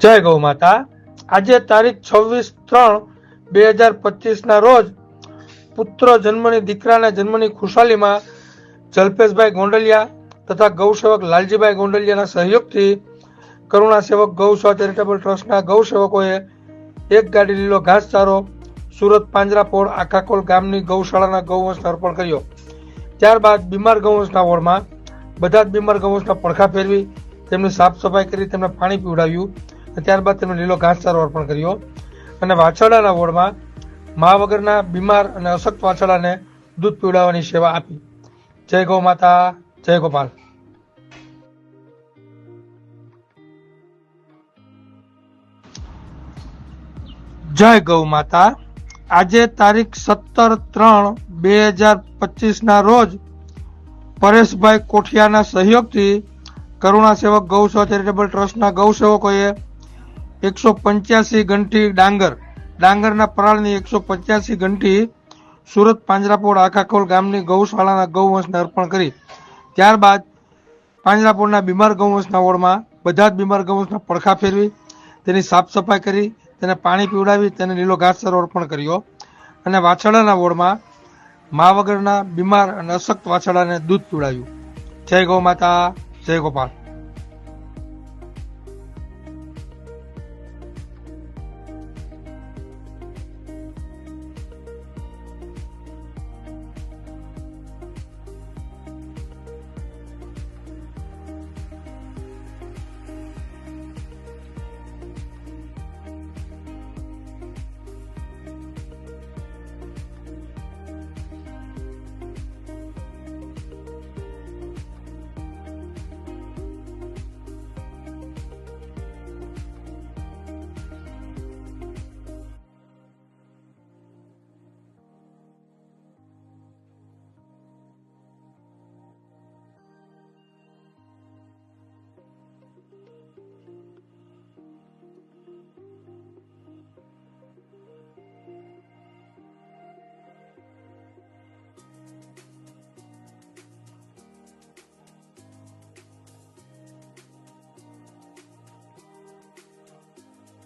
જય ગૌ માતા. આજે તારીખ છવ્વીસ ત્રણ બે હજાર પચીસ ના રોજ પુત્ર જન્મની દીકરાના જન્મની ખુશાલીમાં જલ્પેશભાઈ ગોંડલિયા તથા ગૌસેવક લાલજીભાઈ ગોંડલિયાના સહયોગથી કરુણા સેવક ગૌસેવા ચેરિટેબલ ટ્રસ્ટના ગૌસેવકોએ એક ગાડી લીલો ઘાસચારો સુરત પાંજરાપોળ આખાકોલ ગામની ગૌશાળાના ગૌવંશને અર્પણ કર્યો. ત્યારબાદ બીમાર ગૌવંશના વોર્ડમાં બધા જ બીમાર ગૌવંશના પડખા ફેરવી તેમની સાફ સફાઈ કરી તેમને પાણી પીવડાવ્યું ત્યારબાદ તેમને લીલો ઘાસચારો અર્પણ કર્યો. અને વાછરડાના વોર્ડમાં મા વગરના બીમાર અને અશક્ત વાછરડાને દૂધ પીવડાવવાની સેવા આપી. જય ગૌ માતા, જય ગોપાલ. જય ગૌ માતા. આજે તારીખ સત્તર ત્રણ બે હજાર પચીસના રોજ પરેશભાઈ કોઠિયાના સહયોગથી કરુણા સેવક ગૌસેવા ચેરિટેબલ ટ્રસ્ટના ગૌસેવકોએ એકસો પંચ્યાસી ઘંટી ડાંગર, ડાંગરના પરાળની એકસો પંચ્યાસી ઘંટી સુરત પાંજરાપોળ આખાખોલ ગામની ગૌશાળાના ગૌવંશને અર્પણ કરી. ત્યારબાદ પાંજરાપોળના બીમાર ગૌવંશના વોર્ડમાં બધા જ બીમાર ગૌવંશના પડખા ફેરવી, તેની સાફ સફાઈ કરી, તેને પાણી પીવડાવી, તેને લીલો ઘાસચારો અર્પણ કર્યો અને વાછરડાના વોર્ડમાં મા વગરના બીમાર અને અશક્ત વાછરડાને દૂધ પીવડાવ્યું. જય ગૌ માતા. જય ગોપાલ.